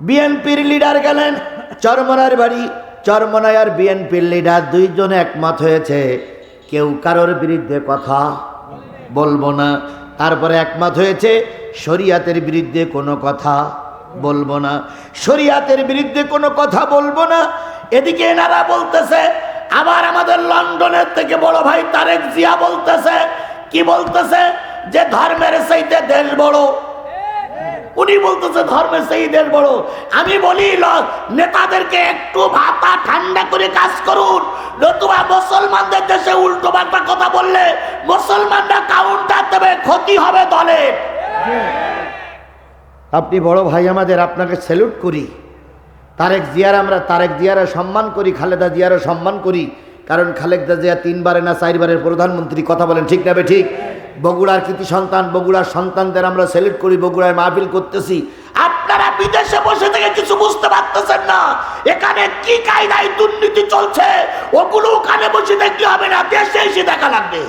বিএনপির লিডার গেলেন। চরমনার বাড়ি, চরমনায় আর বিএনপির লিডার দুইজন একমত হয়েছে। কেউ কারোর বিরুদ্ধে কথা বলব না। তারপরে একমত হয়েছে, শরিয়াতের বিরুদ্ধে কোনো কথা বলব না। শরিয়াতের বিরুদ্ধে কোনো কথা বলব না। এদিকে এনারা বলতেছে, আবার আমাদের লন্ডনের থেকে বড় ভাই তারেক জিয়া বলতেছে। কি বলতেছে? যে ধর্মের সেইতে দেশ বড়। উনি বলতেছে, ধর্মের সেই দেশ বড়। আমি বলি নেতাদেরকে একটু ভাতা ঠান্ডা করে কাজ করুন। নতুবা মুসলমানদের দেশে উল্টো পাল্টা কথা বললে মুসলমানরা কাউন্টার দেবে, ক্ষতি হবে দলের আপনি বড় ভাই আমাদের আপনাকে স্যালুট করি। তারেক জিয়ার আমরা তারেক জিয়ারা সম্মান করি, খালেদা জিয়ারা সম্মান করি। কারণ খালেদা জিয়া তিনবারে না চারবারের প্রধানমন্ত্রী, কথা বলেন ঠিক না ঠিক? বগুড়ার কৃতি সন্তান বগুড়ার সন্তানদের আমরা স্যালুট করি বগুড়ায় মাহফিল করতেছি। আপনারা বিদেশে বসে থেকে কিছু বুঝতে পারতেছেন না। এখানে কি কায়দায় দুর্নীতি চলছে ওগুলো ওখানে বসে দেখলে হবে না দেশে এসে দেখা লাগবে।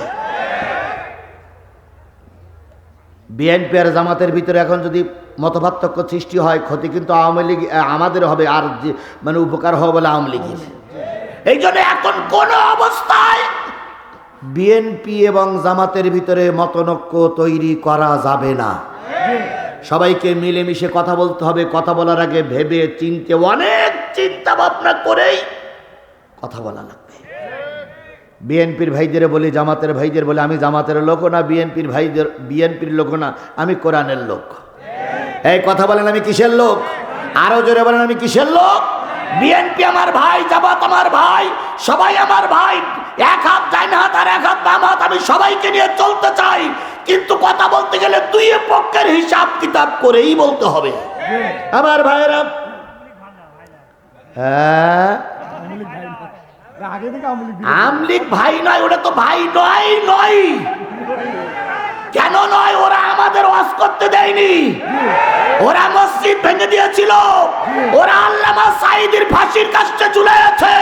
বিএনপি আর জামাতের ভিতরে এখন যদি মতপার্থক্য সৃষ্টি হয় ক্ষতি কিন্তু আওয়ামী লীগ আমাদের হবে আর মানে উপকার হবে বলে আওয়ামী লীগের। এই জন্য এখন কোন অবস্থায় বিএনপি এবং জামাতের ভিতরে মতনৈক্য তৈরি করা যাবে না। সবাইকে মিলেমিশে কথা বলতে হবে। কথা বলার আগে ভেবে চিনতে, অনেক চিন্তা ভাবনা করেই কথা বলা লাগবে। বিএনপির ভাইদের বলি, জামাতের ভাইদের বলে, আমি জামাতের লোক না, বিএনপির ভাইদের, বিএনপির লোক না, আমি কোরআনের লোক। এই কথা বলেন আমি কিসের লোক? আরও জোরে বলেন আমি কিসের লোক? বিএনপি আমার ভাই, জামাত আমার ভাই, সবাই আমার ভাই এক হাত ডাইন হাত আর এক হাত বাম হাত, আমি সবাইকে নিয়ে চলতে চাই। কিন্তু কথা বলতে গেলে দুই পক্ষের হিসাব কিতাব করেই বলতে হবে। আমার ভাইয়েরা হ্যাঁ? আমলিক ভাই নয়, ওটা তো ভাই নয় নয়। কেন নয়? ওরা আমাদের ওয়াজ করতে দেয়নি। ওরা মসজিদ ভেঙে দিয়েছিল। ওরা আল্লামা সাইদের ফাঁসির কাছে ঝুলে আছে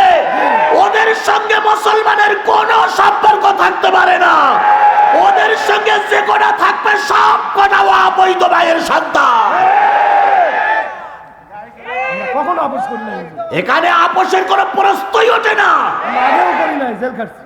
ওদের সঙ্গে মুসলমানের কোনো সম্পর্ক থাকতে পারে না। ওদের সঙ্গে যে কটা থাকবে সব কটা অবৈধ ভাইয়ের সন্তান। এখানে আপোষের কোনো প্রশ্নই ওঠে না। আগেও করি নাই জেল খাটছি।